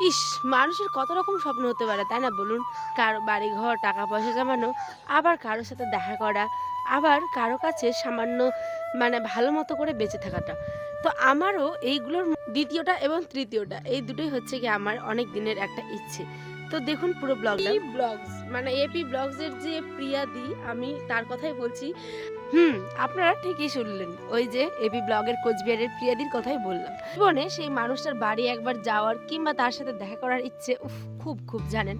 ইস, মানুষের কত রকম স্বপ্ন হতে পারে, তাই না বলুন? কারও বাড়ি ঘর টাকা পয়সা জমানো, আবার কারোর সাথে দেখা করা আবার কারও কাছে সামান্য মানে ভালো মতো করে বেঁচে থাকাটা। তো আমারও এইগুলোর দ্বিতীয়টা এবং তৃতীয়টা এই দুটোই হচ্ছে কি আমার অনেক দিনের একটা ইচ্ছে। তো দেখুন পুরো ব্লগটা। ব্লগস মানে এপি ব্লগসের যে প্রিয়াদি আমি তার কথাই বলছি। হুম আপনারা ঠিকই শুনলেন। ওই যে এবি ব্লগের কোচবিহারের প্রিয়াদির কথাই বললাম। জীবনে সেই মানুষটার বাড়ি একবার যাওয়ার কিংবা তার সাথে দেখা করার ইচ্ছে উফ খুব খুব জানেন।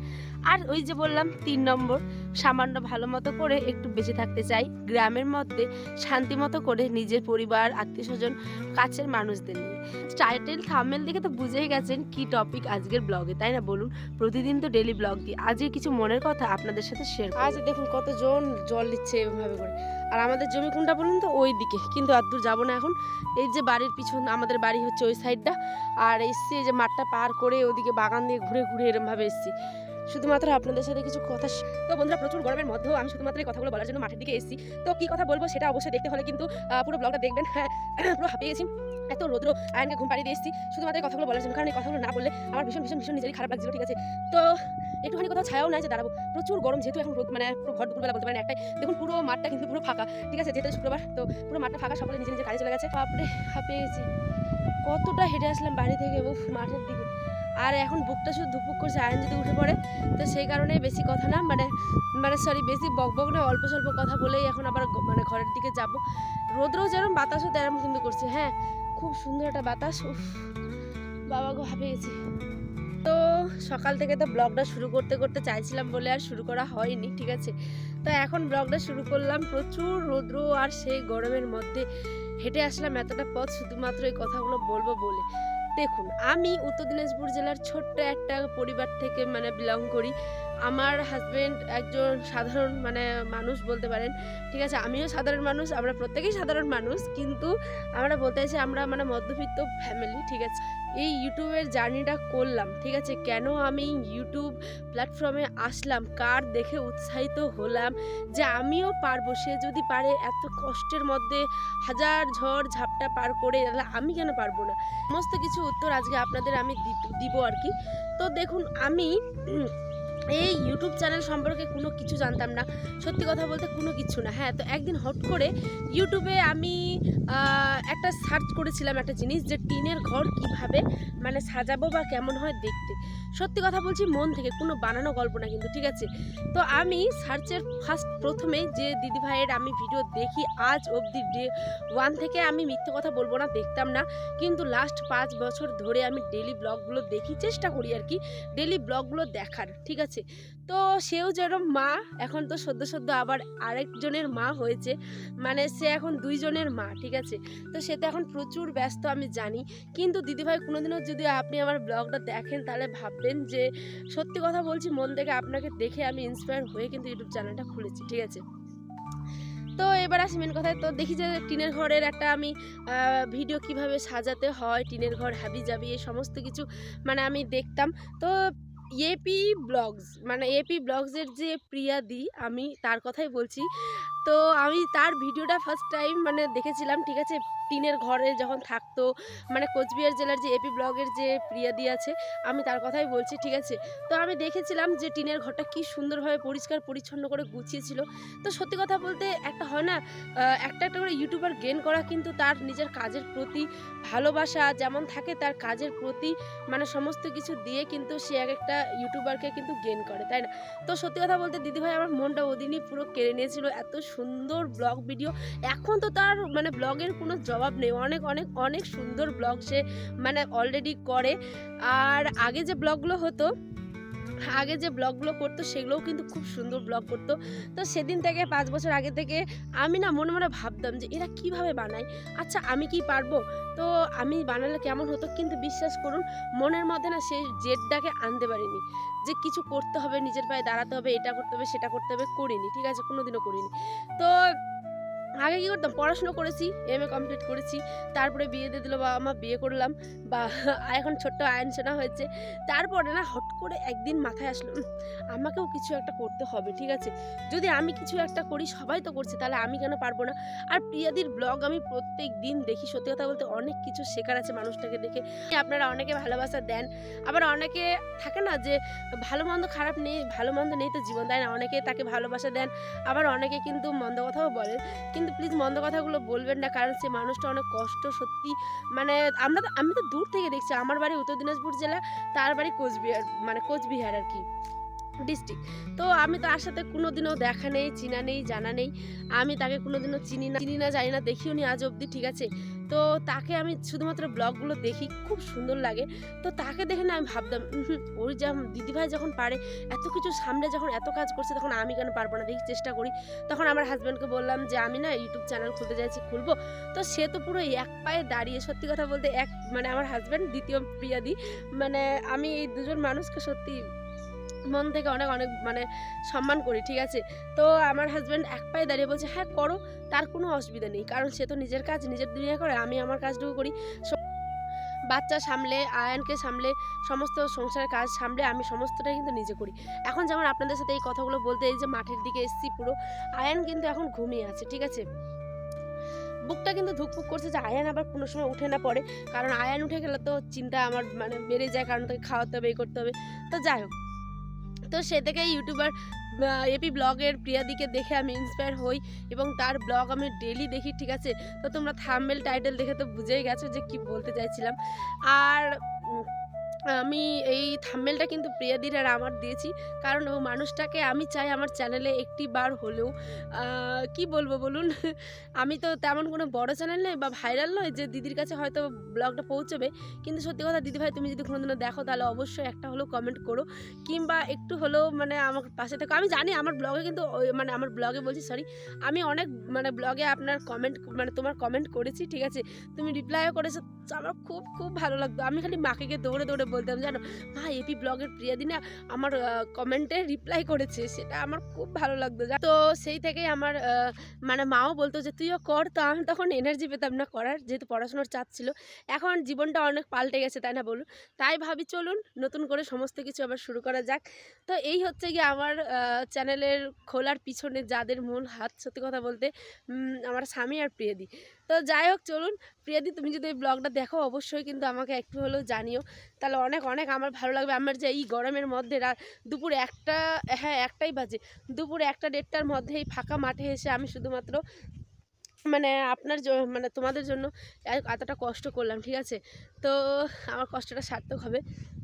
আর ওই যে বললাম, তিন নম্বর, সামান্য ভালো মতো করে একটু বেঁচে থাকতে চাই। গ্রামের মধ্যে শান্তি মতো করে নিজের পরিবার, আত্মীয় স্বজন, কাছের মানুষদের নিয়ে। টাইটেল থামেল দেখে তো বুঝেই গেছেন কি টপিক আজকের ব্লগে তাই না? বলুন, প্রতিদিন তো ডেলি ব্লগ দিই আজকে কিছু মনের কথা আপনাদের সাথে শেয়ার আজ দেখুন কতজন জল দিচ্ছে এভাবে করে। আর আমাদের জমি কোনটা বলুন তো? ওই দিকে। কিন্তু আর দূর যাব না এখন। এই যে বাড়ির পিছন, আমাদের বাড়ি হচ্ছে ওই সাইডটা আর এসছি এই যে মাঠটা পার করে ওদিকে বাগান দিয়ে ঘুরে ঘুরে এরমভাবে এসছি। শুধুমাত্র আপনাদের সাথে কিছু কথা তো বন্ধুরা, প্রচুর গরমের মধ্যেও আমি শুধুমাত্র এই কথাগুলো বলার জন্য মাঠের দিকে এসেছি। তো কি কথা বলব সেটা অবশ্যই দেখতে হলে কিন্তু পুরো ব্লগটা দেখবেন। হ্যাঁ পুরো হাঁপিয়ে গেছি। এত রৌদ্র, আয়নকে ঘুম পাড়িয়ে দিয়ে এসেছি। শুধুমাত্র এই কথাগুলো বলার জন্য, কারণ এই কথাগুলো না বললে আমার ভীষণ ভীষণ ভীষণ নিজেরই খারাপ লাগছিল, ঠিক আছে? তো একটুখানি কোথাও ছায়াও নাই যে দাঁড়াবো। প্রচুর গরম, যেহেতু এখন রোদ মানে পুরো ভর দুপুরবেলা বলতে পারেন একটাই। দেখুন, পুরো মাঠটা কিন্তু পুরো ফাঁকা, ঠিক আছে? যেহেতু শুক্রবার, তো পুরো মাঠটা ফাঁকা, সকলে নিজে নিজে কাজে চলে গেছে। বাপরে, হাঁপিয়ে গেছি। কতটা হেঁটে আসলাম বাড়ি থেকে মাঠের দিকে। আর এখন বুকটা শুধু ধুকপুক করছে আয়ন যদি উঠে পড়ে, তো সেই কারণে বেশি কথা না মানে মানে সরি বেশি বক বক না অল্প স্বল্প কথা বলেই এখন আবার মানে ঘরের দিকে যাব। রোদ্রও যেরকম বাতাসও তেরম কিন্তু করছে হ্যাঁ খুব সুন্দর একটা বাতাস বাবা গো গেছি। তো সকাল থেকে তো ব্লগটা শুরু করতে করতে চাইছিলাম বলে আর শুরু করা হয়নি, ঠিক আছে? তো এখন ব্লগটা শুরু করলাম, প্রচুর রৌদ্র আর সেই গরমের মধ্যে হেঁটে আসলাম, এতটা পথ শুধুমাত্র এই কথাগুলো বলব বলে। দেখুন, আমি উত্তর দিনাজপুর জেলার ছোট্ট একটা পরিবার থেকে মানে বিলং করি। আমার হাজব্যান্ড একজন সাধারণ মানে মানুষ বলতে পারেন, ঠিক আছে? আমিও সাধারণ মানুষ, আমরা প্রত্যেকেই সাধারণ মানুষ, কিন্তু আমরা বলতে চাইছি আমরা মানে মধ্যবিত্ত ফ্যামিলি ঠিক আছে? এই ইউটিউবের জার্নিটা করলাম, ঠিক আছে? কেন আমি ইউটিউব প্ল্যাটফর্মে আসলাম? কার দেখে উৎসাহিত হলাম? যে আমিও পারব, সে যদি পারে, এত কষ্টের মধ্যে হাজার ঝড় ঝাপটা পার করে আমি কেন পারব না? সমস্ত কিছু উত্তর আজকে আপনাদের আমি দিব আর কি। তো দেখুন, আমি এই ইউটিউব চ্যানেল সম্পর্কে কোনো কিছু জানতাম না। সত্যি কথা বলতে কোনো কিছু না। হ্যাঁ তো একদিন হট করে ইউটিউবে আমি একটা সার্চ করেছিলাম একটা জিনিস যে টিনের ঘর কীভাবে মানে সাজাবো বা কেমন হয় দেখতে। সত্যি কথা বলছি, মন থেকে কোনো বানানো গল্প না কিন্তু, ঠিক আছে? তো আমি সার্চের ফার্স্ট প্রথমে যে দিদি ভাইয়ের আমি ভিডিও দেখি, আজ অবধি ডে ওয়ান থেকে আমি মিথ্যে কথা বলব না, দেখতাম না। কিন্তু লাস্ট পাঁচ বছর ধরে আমি ডেলি ব্লগগুলো দেখি, চেষ্টা করি আর কি ডেলি ব্লগগুলো দেখার, ঠিক আছে? তো সেও যেরকম মা, এখন তো সদ্য সদ্য আবার আরেকজনের মা হয়েছে মানে সে এখন দুইজনের মা, ঠিক আছে? তো সে তো এখন প্রচুর ব্যস্ত, আমি জানি। কিন্তু দিদিভাই কোনোদিনও যদি আপনি আমার ব্লগটা দেখেন, তাহলে ভাববেন যে সত্যি কথা বলছি, মন থেকে আপনাকে দেখে আমি ইন্সপায়ার হয়ে কিন্তু ইউটিউব চ্যানেলটা খুলেছি, ঠিক আছে? তো এবার আসি মেন কথায়। তো দেখি যে টিনের ঘরের একটা আমি ভিডিও কীভাবে সাজাতে হয়, টিনের ঘর হাবি জাবি, এই সমস্ত কিছু মানে আমি দেখতাম। তো এপি ব্লগস মানে এপি ব্লগসের যে প্রিয়া প্রিয়াদি আমি তার কথাই বলছি। তো আমি তার ভিডিওটা ফার্স্ট টাইম মানে দেখেছিলাম, ঠিক আছে? টিনের ঘরে যখন থাকতো মানে কোচবিহার জেলার যে এপি ব্লগের যে প্রিয়াদি আছে, আমি তার কথাই বলছি, ঠিক আছে? তো আমি দেখেছিলাম যে টিনের ঘরটা কি সুন্দরভাবে পরিষ্কার পরিচ্ছন্ন করে গুছিয়েছিল। তো সত্যি কথা বলতে একটা হয় না একটা একটা করে ইউটিউবার গেন করা কিন্তু তার নিজের কাজের প্রতি ভালোবাসা যেমন থাকে, তার কাজের প্রতি মানে সমস্ত কিছু দিয়ে কিন্তু সে এক একটা ইউটিউবারকে কিন্তু গেন করে, তাই না? তো সত্যি কথা বলতে দিদিভাই, আমার মনটা ওদিনই পুরো কেড়ে নিয়েছিল, এত সুন্দর ব্লগ ভিডিও। এখন তো তার মানে ব্লগের কোনো জবাব নেই। অনেক অনেক অনেক সুন্দর ব্লগ সে মানে অলরেডি করে। আর আগে যে ব্লগগুলো হতো আগে যে ব্লগগুলো করতো, সেগুলোও কিন্তু খুব সুন্দর ব্লগ করতো। তো সেদিন থেকে, পাঁচ বছর আগে থেকে আমি না মনে মনে ভাবতাম যে, এরা কীভাবে বানায়? আচ্ছা আমি কি পারব? তো আমি বানালে কেমন হতো? কিন্তু বিশ্বাস করুন, মনের মধ্যে না সেই জেদটাকে আনতে পারিনি। যে কিছু করতে হবে, নিজের পায়ে দাঁড়াতে হবে, এটা করতে হবে, সেটা করতে হবে, করিনি। ঠিক আছে, কোনোদিনও করিনি। তো আগে কী করতাম? পড়াশুনো করেছি এম এ কমপ্লিট করেছি, তারপরে বিয়ে দিয়ে দিল বাবা মা, বিয়ে করলাম। বা এখন ছোট্ট আয়ন শোনা হয়েছে। তারপরে না হট করে একদিন মাথায় আসলো আমাকেও কিছু একটা করতে হবে, ঠিক আছে? যদি আমি কিছু একটা করি, সবাই তো করছে, তাহলে আমি কেন পারব না? আর প্রিয়াদির ব্লগ আমি প্রত্যেক দিন দেখি, সত্যি কথা বলতে অনেক কিছু শেখার আছে মানুষটাকে দেখে। আপনারা অনেকে ভালোবাসা দেন। আবার অনেকে থাকে না যে ভালো মন্দ খারাপ নেই, ভালো মন্দ নেই তো জীবন দেয় না? অনেকে তাকে ভালোবাসা দেন। আবার অনেকে কিন্তু মন্দ কথাও বলেন। কিন্তু প্লিজ মন্দ কথাগুলো বলবেন না, কারণ সে মানুষটা অনেক কষ্ট সত্যি। মানে আমরা তো, আমি তো দূর থেকে দেখছি, আমার বাড়ি উত্তর দিনাজপুর জেলা, তার বাড়ি কোচবিহার মানে কোচবিহার আর কি ডিস্ট্রিক্ট তো আমি তার সাথে কোনোদিনও দেখা নেই, চিনা নেই, জানা নেই। আমি তাকে কোনোদিনও চিনি না চিনি না, জানি না, দেখিও নি আজ অবধি, ঠিক আছে? তো তাকে আমি শুধুমাত্র ব্লগগুলো দেখি খুব সুন্দর লাগে। তো তাকে দেখে না আমি ভাবতাম "উহুম, ওর যা দিদিভাই যখন পারে এত কিছু সামনে যখন এত কাজ করছে তখন আমি কেন পারব না? দেখি চেষ্টা করি। তখন আমার হাজব্যান্ডকে বললাম যে আমি না ইউটিউব চ্যানেল খুলতে চাইছি খুলবো। তো সে তো পুরো এক পায়ে দাঁড়িয়ে সত্যি কথা বলতে এক মানে আমার হাজব্যান্ড দ্বিতীয় প্রিয়াদি মানে আমি এই দুজন মানুষকে সত্যি মন থেকে অনেক অনেক মানে সম্মান করি, ঠিক আছে? তো আমার হাজব্যান্ড এক পায়ে দাঁড়িয়ে বলছে হ্যাঁ করো, তার কোনো অসুবিধা নেই, কারণ সে তো নিজের কাজ, নিজের দুনিয়া করে, আমি আমার কাজটুকু করি। বাচ্চা সামলে, আয়নকে সামলে, সমস্ত সংসারের কাজ সামলে, আমি সমস্তটাই কিন্তু নিজে করি। এখন যেমন আপনাদের সাথে এই কথাগুলো বলতে, এই যে মাঠের দিকে এসেছি পুরো, আয়ান কিন্তু এখন ঘুমিয়ে আছে, ঠিক আছে? বুকটা কিন্তু ধুকপুক করছে যে আয়ান আবার কোনো সময় উঠে না পড়ে, কারণ আয়ান উঠে গেলে তো চিন্তা আমার মানে বেড়ে যায়, কারণ তাকে খাওয়াতে হবে এই করতে হবে। তো যাই হোক তো সে থেকে ইউটিউবার এপি ব্লগের প্রিয়াদিকে দেখে আমি ইন্সপায়ার হই এবং তার ব্লগ আমি ডেলি দেখি, ঠিক আছে? তো তোমরা থাম্বেল টাইটেল দেখে তো বুঝেই গেছো যে কি বলতে চাইছিলাম। আর আমি এই থাম্বেলটা কিন্তু প্রিয়াদির আর আমার দিয়েছি। কারণ ও মানুষটাকে আমি চাই আমার চ্যানেলে একটি বার হলেও। কি বলব বলুন? আমি তো তেমন কোনো বড় চ্যানেল নয় বা ভাইরাল নয় যে দিদির কাছে হয়তো ব্লগটা পৌঁছবে। কিন্তু সত্যি কথা দিদি ভাই, তুমি যদি কোনোদিনও দেখো তাহলে অবশ্যই একটা হলেও কমেন্ট করো। কিংবা একটু হলেও মানে আমার পাশে থাকো। আমি জানি আমার ব্লগে কিন্তু মানে আমার ব্লগে বলছি সরি আমি অনেক মানে ব্লগে আপনার কমেন্ট মানে তোমার কমেন্ট করেছি, ঠিক আছে? তুমি রিপ্লাইও করেছ আমার খুব খুব ভালো লাগতো। আমি খালি মাকে গিয়ে দৌড়ে দৌড়ে বলতাম, জানো মা এপি ব্লগের প্রিয়া দিনা আমার কমেন্টে রিপ্লাই করেছে। সেটা আমার খুব ভালো লাগতো। তো সেই থেকেই আমার মানে মাও বলতো যে, তুইও কর তো। আমি তখন এনার্জি পেতাম না করার, যেহেতু পড়াশোনার চাপ ছিল। এখন জীবনটা অনেক পাল্টে গেছে, তাই না, বলুন? তাই ভাবি চলুন, নতুন করে সমস্ত কিছু আবার শুরু করা যাক। তো এই হচ্ছে গিয়ে আমার চ্যানেলের খোলার পিছনে যাদের মূল হাত, সত্যি কথা বলতে আমার স্বামী আর প্রিয়দি। তো যাই হোক চলুন। প্রিয়াদি, তুমি যদি এই ব্লগটা দেখো, অবশ্যই কিন্তু আমাকে একটু হলেও জানিও। তাহলে অনেক অনেক আমার ভালো লাগবে। আমার যে এই গরমের মধ্যে দুপুর একটা হ্যাঁ একটাই বাজে। দুপুর একটা দেড়টার মধ্যে এই ফাঁকা মাঠে এসে আমি শুধুমাত্র মানে আপনার মানে তোমাদের জন্য এতটা কষ্ট করলাম ঠিক আছে? তো আমার কষ্টটা সার্থক হবে।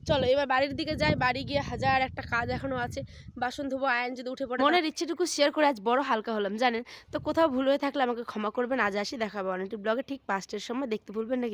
চলো এবার বাড়ির দিকে যাই। বাড়ি গিয়ে হাজার একটা কাজ এখনও আছে। বাসন ধোবো আয়ন যদি উঠে পড়ে মনের ইচ্ছেটুকু শেয়ার করে আজ বড় হালকা হলাম জানেন? তো কোথাও ভুল হয়ে থাকলে আমাকে ক্ষমা করবেন। আজ আসি দেখাবো অনেকটি ব্লগে ঠিক পাঁচটার সময়। দেখতে ভুলবেন না